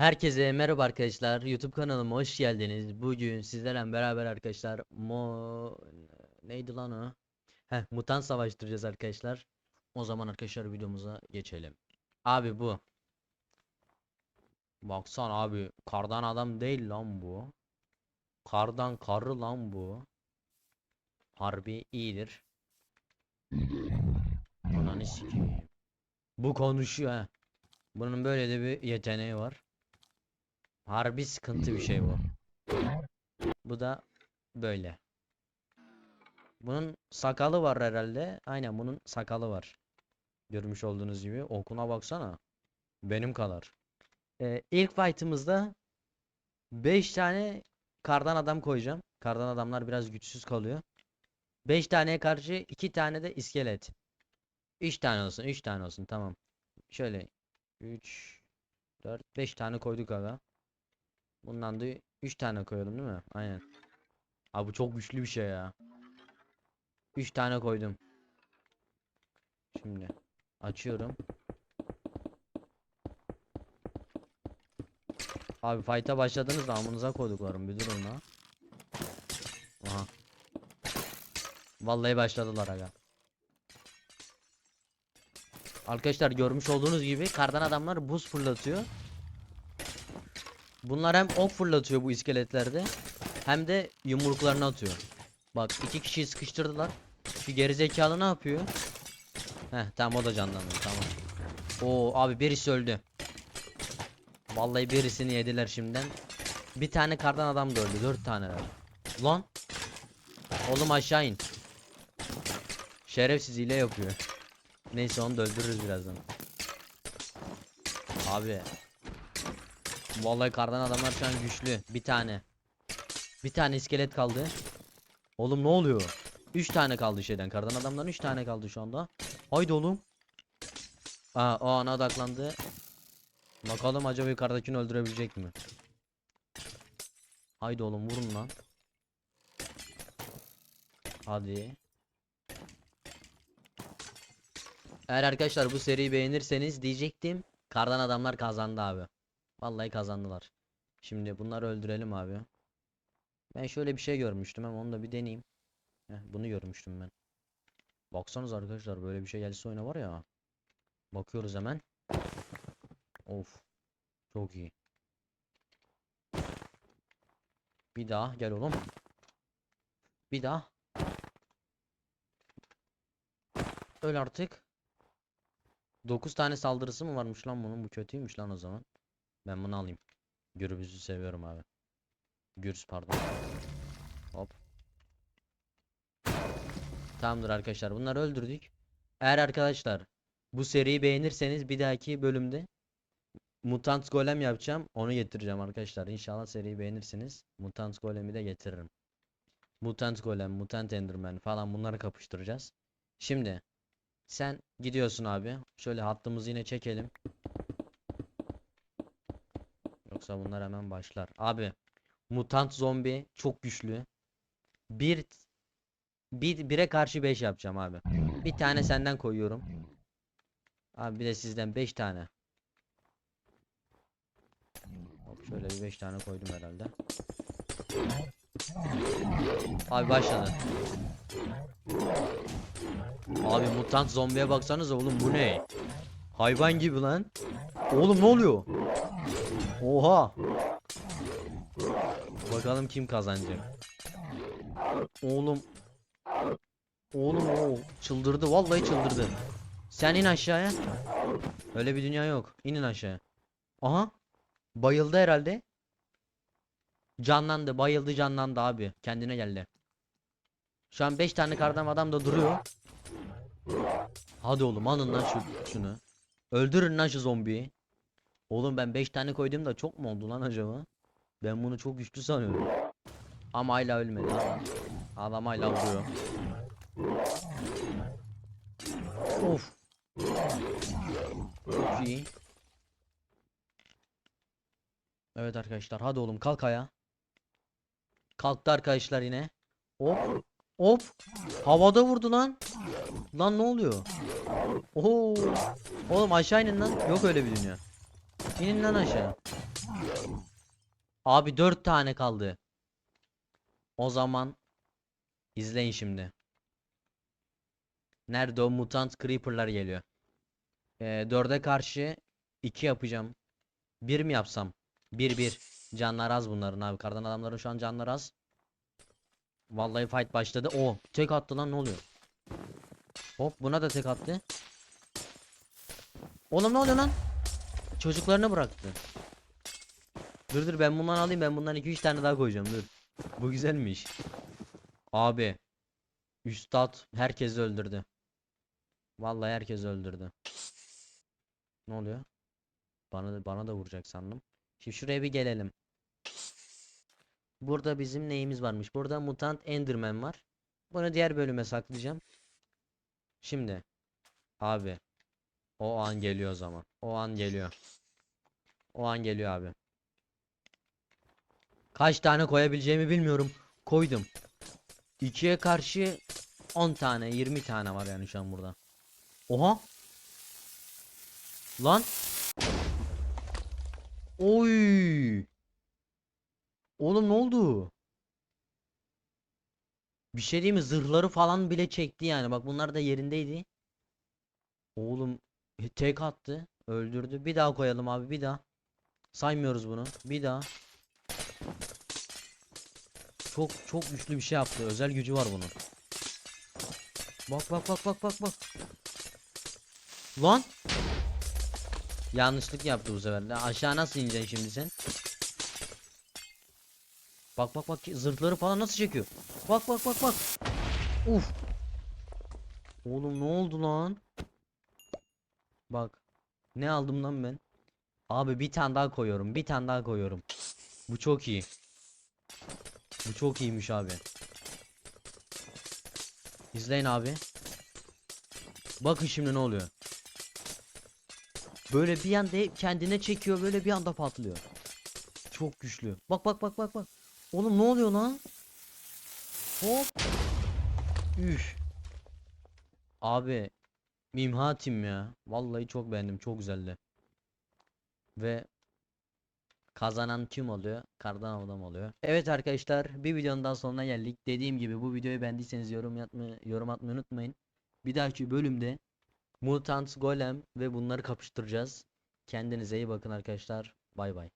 Herkese merhaba arkadaşlar. YouTube kanalıma hoş geldiniz. Bugün sizlerle beraber arkadaşlar mo neydi lan o? Heh, mutant savaştıracağız arkadaşlar. O zaman arkadaşlar videomuza geçelim. Abi bu. Baksana abi kardan adam değil lan bu. Kardan karı lan bu. Harbi iyidir. Ananı sikeyim. Bu konuşuyor ha. Bunun böyle de bir yeteneği var. Harbi sıkıntı bir şey bu. Bu da böyle. Bunun sakalı var herhalde. Aynen bunun sakalı var. Görmüş olduğunuz gibi. Okuna baksana. Benim kadar. Ee, ilk fight'ımızda 5 tane kardan adam koyacağım. Kardan adamlar biraz güçsüz kalıyor. 5 taneye karşı 2 tane de iskelet. 3 tane olsun, 3 tane olsun. Tamam. Şöyle 3 4 5 tane koyduk aga. Bundan da 3 tane koyalım değil mi? Aynen. Abi bu çok güçlü bir şey ya. 3 tane koydum. Şimdi açıyorum. Abi fight'a başladınız da amınıza koyduklarım bir durun la. Aha. Vallahi başladılar aga. Arkadaşlar görmüş olduğunuz gibi kardan adamlar buz fırlatıyor. Bunlar hem ok fırlatıyor bu iskeletlerde hem de yumruklarını atıyor. Bak iki kişiyi sıkıştırdılar. Şu gerizekalı ne yapıyor? Heh tamam o da canlandı tamam. Oo abi birisi öldü. Vallahi birisini yediler şimdiden. Bir tane kardan adam da öldü. Dört taneler. Lan. Oğlum aşağı in. Şerefsiz hile yapıyor. Neyse onu da öldürürüz birazdan. Abi Vallahi kardan adamlar şu an güçlü. Bir tane. Bir tane iskelet kaldı. Oğlum ne oluyor? 3 tane kaldı şeyden. Kardan adamdan 3 tane kaldı şu anda. Haydi oğlum. Aa o ana odaklandı. Bakalım acaba yukarıdakini öldürebilecek mi? Haydi oğlum vurun lan. Hadi. Eğer arkadaşlar bu seriyi beğenirseniz diyecektim. Kardan adamlar kazandı abi. Vallahi kazandılar. Şimdi bunları öldürelim abi. Ben şöyle bir şey görmüştüm ama onu da bir deneyeyim. Heh, bunu görmüştüm ben. Baksanız arkadaşlar böyle bir şey gelse oyuna var ya. Bakıyoruz hemen. Of. Çok iyi. Bir daha gel oğlum. Bir daha. Öl artık. 9 tane saldırısı mı varmış lan bunun? Bu kötüymüş lan o zaman. Ben bunu alayım. Gürbüz'ü seviyorum abi. Gürs pardon. Hop. Tamamdır arkadaşlar. Bunları öldürdük. Eğer arkadaşlar bu seriyi beğenirseniz bir dahaki bölümde Mutant Golem yapacağım. Onu getireceğim arkadaşlar. İnşallah seriyi beğenirsiniz. Mutant Golem'i de getiririm. Mutant Golem, Mutant Enderman falan bunları kapıştıracağız. Şimdi sen gidiyorsun abi. Şöyle hattımızı yine çekelim. Yoksa bunlar hemen başlar. Abi mutant zombi çok güçlü. Bir bir bire karşı 5 yapacağım abi. Bir tane senden koyuyorum. Abi bir de sizden 5 tane. Hop şöyle bir 5 tane koydum herhalde. Abi başladı. Abi mutant zombiye baksanıza oğlum bu ne? Hayvan gibi lan. Oğlum ne oluyor? Oha. Bakalım kim kazanacak. Oğlum. Oğlum o çıldırdı vallahi çıldırdı. Sen in aşağıya. Öyle bir dünya yok. İnin aşağıya. Aha. Bayıldı herhalde. Canlandı, bayıldı, canlandı abi. Kendine geldi. Şu an 5 tane kardan adam da duruyor. Hadi oğlum alın lan şu şunu. Öldürün lan şu zombiyi. Oğlum ben 5 tane koydum da çok mu oldu lan acaba? Ben bunu çok güçlü sanıyorum. Ama hala ölmedi. Adam hala vuruyor. Of. Çok iyi. Evet arkadaşlar hadi oğlum kalk ayağa. Kalktı arkadaşlar yine. Hop. Hop. Havada vurdu lan. Lan ne oluyor? Oo. Oğlum aşağı inin lan. Yok öyle bir dünya. İnin lan aşağı. Abi 4 tane kaldı. O zaman izleyin şimdi. Nerede o mutant creeper'lar geliyor. Ee, 4'e karşı 2 yapacağım. 1 mi yapsam? 1 1. Canlar az bunların abi. Kardan adamların şu an canları az. Vallahi fight başladı. O tek attı lan ne oluyor? Hop buna da tek attı. Oğlum ne oluyor lan? Çocuklarını bıraktı. Dur dur ben bundan alayım ben bundan 2-3 tane daha koyacağım dur. Bu güzelmiş. Abi. Üstad herkesi öldürdü. Vallahi herkes öldürdü. Ne oluyor? Bana bana da vuracak sandım. Şimdi şuraya bir gelelim. Burada bizim neyimiz varmış? Burada mutant enderman var. Bunu diğer bölüme saklayacağım. Şimdi. Abi. O an geliyor o zaman. O an geliyor. O an geliyor abi. Kaç tane koyabileceğimi bilmiyorum. Koydum. 2'ye karşı 10 tane, 20 tane var yani şu an burada. Oha. Lan. Oy. Oğlum ne oldu? Bir şey diyeyim mi? Zırhları falan bile çekti yani. Bak bunlar da yerindeydi. Oğlum tek attı. Öldürdü. Bir daha koyalım abi bir daha. Saymıyoruz bunu. Bir daha. Çok çok güçlü bir şey yaptı. Özel gücü var bunun. Bak bak bak bak bak bak. Lan. Yanlışlık yaptı bu sefer. Aşağı nasıl ineceksin şimdi sen? Bak bak bak zırhları falan nasıl çekiyor? Bak bak bak bak. Uf. Oğlum ne oldu lan? Bak. Ne aldım lan ben? Abi bir tane daha koyuyorum. Bir tane daha koyuyorum. Bu çok iyi. Bu çok iyiymiş abi. İzleyin abi. Bakın şimdi ne oluyor. Böyle bir anda kendine çekiyor böyle bir anda patlıyor. Çok güçlü. Bak bak bak bak bak. Oğlum ne oluyor lan? Hop. Üf. Abi Mimhatim ya. Vallahi çok beğendim. Çok güzeldi. Ve kazanan kim oluyor? Kardan adam oluyor. Evet arkadaşlar, bir videonun daha sonuna geldik. Dediğim gibi bu videoyu beğendiyseniz yorum yapmayı, yorum atmayı unutmayın. Bir dahaki bölümde Mutant Golem ve bunları kapıştıracağız. Kendinize iyi bakın arkadaşlar. Bay bay.